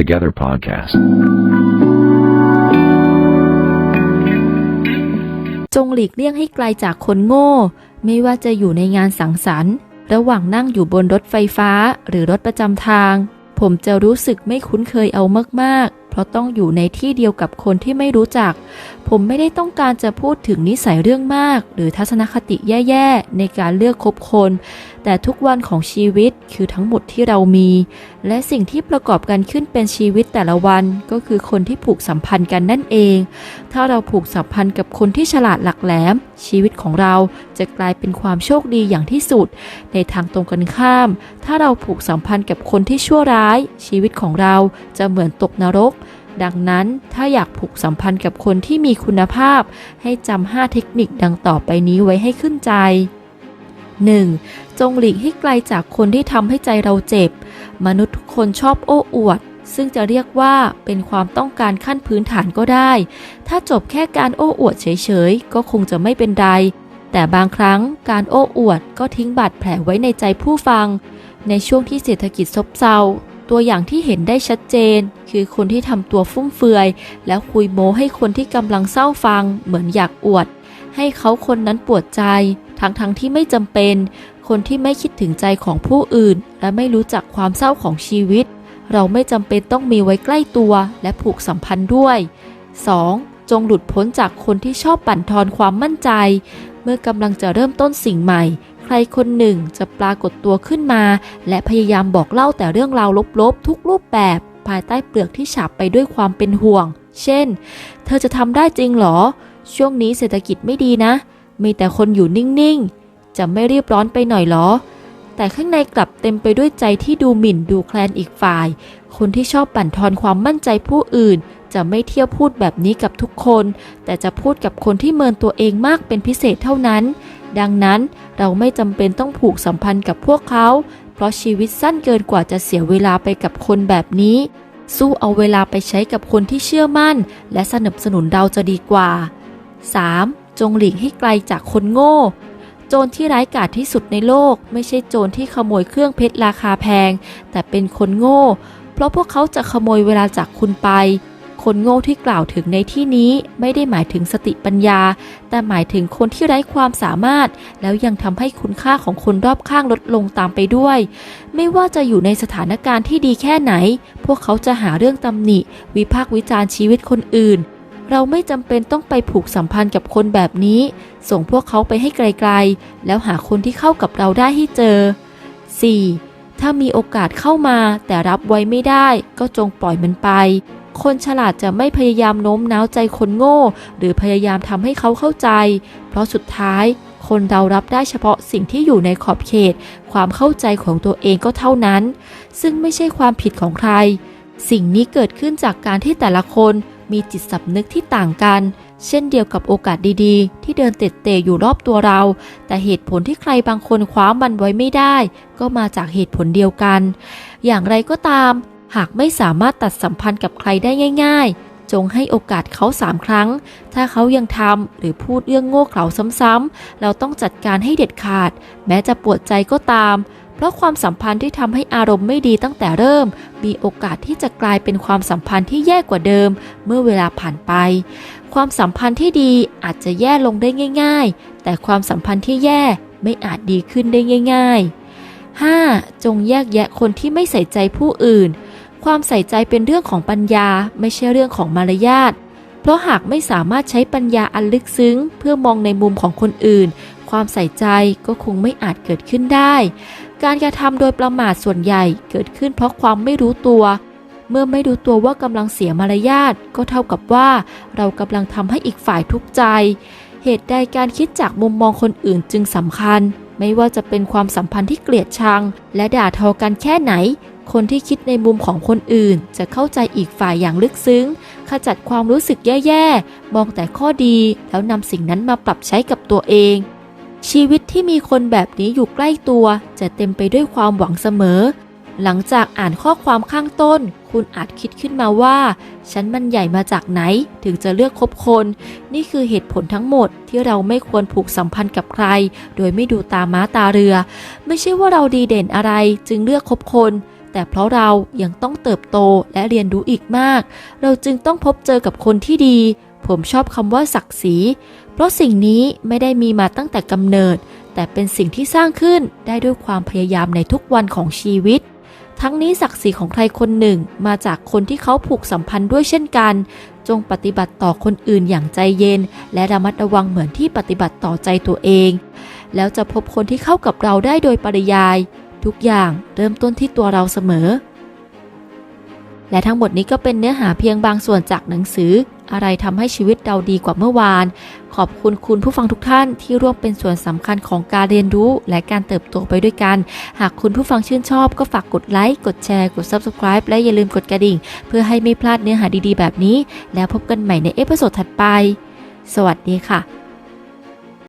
Together Podcast. จงหลีกเลี่ยงให้ไกลจากคนโง่ ไม่ว่าจะอยู่ในงานสังสรรค์ ระหว่างนั่งอยู่บนรถไฟฟ้าหรือรถประจำทาง ผมจะรู้สึกไม่คุ้นเคยเอามาก ๆ เพราะต้องอยู่ในที่เดียวกับคนที่ไม่รู้จัก ผมไม่ได้ต้องการจะพูดถึงนิสัยเรื่องมาก หรือทัศนคติแย่ ๆ ในการเลือกคบคน แต่ทุกวันของชีวิตคือทั้งหมดที่เรามี และสิ่งที่ประกอบกันขึ้นเป็นชีวิตแต่ละวันก็คือคนที่ผูกสัมพันธ์กันนั่นเอง ถ้าเราผูกสัมพันธ์กับคนที่ฉลาดหลักแหลม ชีวิตของเราจะกลายเป็นความโชคดีอย่างที่สุด ในทางตรงกันข้าม ถ้าเราผูกสัมพันธ์กับคนที่ชั่วร้าย ชีวิตของเราจะเหมือนตกนรกดังนั้นถ้าอยากผูกสัมพันธ์กับคนที่มีคุณภาพ ให้จำ5เทคนิคดังต่อไปนี้ไว้ให้ขึ้นใจ 1. จงหลีกให้ไกลจากคนที่ทำให้ใจเราเจ็บ มนุษย์ทุกคนชอบโอ้อวด ซึ่งจะเรียกว่าเป็นความต้องการขั้นพื้นฐานก็ได้ ถ้าจบแค่การโอ้อวดเฉยๆ ก็คงจะไม่เป็นไร แต่บางครั้งการโอ้อวดก็ทิ้งบาดแผลไว้ในใจผู้ฟัง ในช่วงที่เศรษฐกิจซบเซาตัวอย่างที่เห็นได้ชัดเจน คือคนที่ทำตัวฟุ่มเฟือย แล้วคุยโม้ให้คนที่กำลังเศร้าฟังเหมือนอยากอวด ให้เขาคนนั้นปวดใจ ทั้งๆทที่ไม่จำเป็น คนที่ไม่คิดถึงใจของผู้อื่น และไม่รู้จักความเศร้าของชีวิต เราไม่จำเป็นต้องมีไว้ใกล้ตัวและผูกสัมพันธ์ด้วย 2. จงหลุดพ้นจากคนที่ชอบปั่นทอนความมั่นใจ เมื่อกำลังจะเริ่มต้นสิ่งใหม่ ใครคนหนึ่งจะปรากฏตัวขึ้นมา และพยายามบอกเล่าแต่เรื่องราวลบๆ ทุกรูปแบบ ภายใต้เปลือกที่ฉาบไปด้วยความเป็นห่วง เช่น เธอจะทำได้จริงหรอ ช่วงนี้เศรษฐกิจไม่ดีนะ มีแต่คนอยู่นิ่งๆ จะไม่รีบร้อนไปหน่อยเหรอ แต่ข้างในกลับเต็มไปด้วยใจที่ดูหมิ่นดูแคลนอีกฝ่าย คนที่ชอบปั่นทอนความมั่นใจผู้อื่น จะไม่เที่ยวพูดแบบนี้กับทุกคน แต่จะพูดกับคนที่เมินตัวเองมากเป็นพิเศษเท่านั้น ดังนั้นเราไม่จำเป็นต้องผูกสัมพันธ์กับพวกเขา เพราะชีวิตสั้นเกินกว่าจะเสียเวลาไปกับคนแบบนี้สู้เอาเวลาไปใช้กับคนที่เชื่อมั่น และสนับสนุนเราจะดีกว่า 3. จงหลีกให้ไกลจากคนโง่ โจรที่ร้ายกาจที่สุดในโลก ไม่ใช่โจรที่ขโมยเครื่องเพชรราคาแพง แต่เป็นคนโง่ เพราะพวกเขาจะขโมยเวลาจากคุณไป คนโง่ที่กล่าวถึงในที่นี้ไม่ได้หมายถึงสติปัญญา แต่หมายถึงคนที่ไร้ความสามารถ แล้วยังทำให้คุณค่าของคนรอบข้างลดลงตามไปด้วย ไม่ว่าจะอยู่ในสถานการณ์ที่ดีแค่ไหน พวกเขาจะหาเรื่องตำหนิ วิพากษ์วิจารณ์ชีวิตคนอื่น เราไม่จำเป็นต้องไปผูกสัมพันธ์กับคนแบบนี้ ส่งพวกเขาไปให้ไกลๆ แล้วหาคนที่เข้ากับเราได้ให้เจอ 4. ถ้ามีโอกาสเข้ามาแต่รับไว้ไม่ได้ก็จงปล่อยมันไป คนฉลาดจะไม่พยายามโน้มน้าวใจคนโง่ หรือพยายามทำให้เขาเข้าใจ เพราะสุดท้ายคนเรารับได้เฉพาะสิ่งที่อยู่ในขอบเขต ความเข้าใจของตัวเองก็เท่านั้น ซึ่งไม่ใช่ความผิดของใคร สิ่งนี้เกิดขึ้นจากการที่แต่ละคน มีจิตสำนึกที่ต่างกัน เช่นเดียวกับโอกาสดีๆ ที่เดินเตะเตะอยู่รอบตัวเรา แต่เหตุผลที่ใครบางคนคว้ามันไว้ไม่ได้ ก็มาจากเหตุผลเดียวกัน อย่างไรก็ตาม หากไม่สามารถตัดสัมพันธ์กับใครได้ง่าย ๆ จงให้โอกาสเขาสามครั้ง ถ้าเขายังทำหรือพูดเรื่องโง่เขลาซ้ำๆเราต้องจัดการให้เด็ดขาด แม้จะปวดใจก็ตาม ราะความสัมพันธ์ที่ทำให้อารมณ์ไม่ดีตั้งแต่เริ่ม มีโอกาสที่จะกลายเป็นความสัมพันธ์ที่แย่กว่าเดิม เมื่อเวลาผ่านไป ความสัมพันธ์ที่ดีอาจจะแย่ลงได้ง่าย ๆ แต่ความสัมพันธ์ที่แย่ไม่อาจดีขึ้นได้ง่าย ๆ 5. จงแยกแยะคนที่ไม่ใส่ใจผู้อื่น ความใส่ใจเป็นเรื่องของปัญญาไม่ใช่เรื่องของมารยาท เพราะหากไม่สามารถใช้ปัญญาอันลึกซึ้ง เพื่อมองในมุมของคนอื่น ความใส่ใจก็คงไม่อาจเกิดขึ้นได้ การกระทำโดยประมาทส่วนใหญ่เกิดขึ้นเพราะความไม่รู้ตัว เมื่อไม่รู้ตัวว่ากำลังเสียมารยาทก็เท่ากับว่า เรากำลังทำให้อีกฝ่ายทุกข์ใจ เหตุใดการคิดจากมุมมองคนอื่นจึงสำคัญ ไม่ว่าจะเป็นความสัมพันธ์ที่เกลียดชัง และด่าทอกันแค่ไหน คนที่คิดในมุมของคนอื่น จะเข้าใจอีกฝ่ายอย่างลึกซึ้ง ขจัดความรู้สึกแย่ๆ มองแต่ข้อดีแล้วนำสิ่งนั้นมาปรับใช้กับตัวเอง ชีวิตที่มีคนแบบนี้อยู่ใกล้ตัวจะเต็มไปด้วยความหวังเสมอ หลังจากอ่านข้อความข้างต้น คุณอาจคิดขึ้นมาว่า ฉันมันใหญ่มาจากไหนถึงจะเลือกคบคน นี่คือเหตุผลทั้งหมดที่เราไม่ควรผูกสัมพันธ์กับใคร โดยไม่ดูตาม้าตาเรือ ไม่ใช่ว่าเราดีเด่นอะไรจึงเลือกคบคนแแต่เพราะเรายังต้องเติบโตและเรียนรู้อีกมาก เราจึงต้องพบเจอกับคนที่ดี ผมชอบคำว่าศักดิ์ศรี เพราะสิ่งนี้ไม่ได้มีมาตั้งแต่กำเนิด แต่เป็นสิ่งที่สร้างขึ้นได้ด้วยความพยายามในทุกวันของชีวิต ทั้งนี้ศักดิ์ศรีของใครคนหนึ่งมาจากคนที่เขาผูกสัมพันธ์ด้วยเช่นกัน จงปฏิบัติต่อคนอื่นอย่างใจเย็น และระมัดระวังเหมือนที่ปฏิบัติต่อใจตัวเอง แล้วจะพบคนที่เข้ากับเราได้โดยปริยาย ทุกอย่างเริ่มต้นที่ตัวเราเสมอและทั้งหมดนี้ก็เป็นเนื้อหาเพียงบางส่วนจากหนังสือ อะไรทำให้ชีวิตเราดีกว่าเมื่อวาน ขอบคุณคุณผู้ฟังทุกท่านที่ร่วมเป็นส่วนสำคัญของการเรียนรู้ และการเติบโตไปด้วยกัน หากคุณผู้ฟังชื่นชอบก็ฝากกดไลค์ กดแชร์ กด Subscribe และอย่าลืมกดกระดิ่ง เพื่อให้ไม่พลาดเนื้อหาดีๆ แบบนี้ แล้วพบกันใหม่ในเอพิโซดถัดไป สวัสดีค่ะ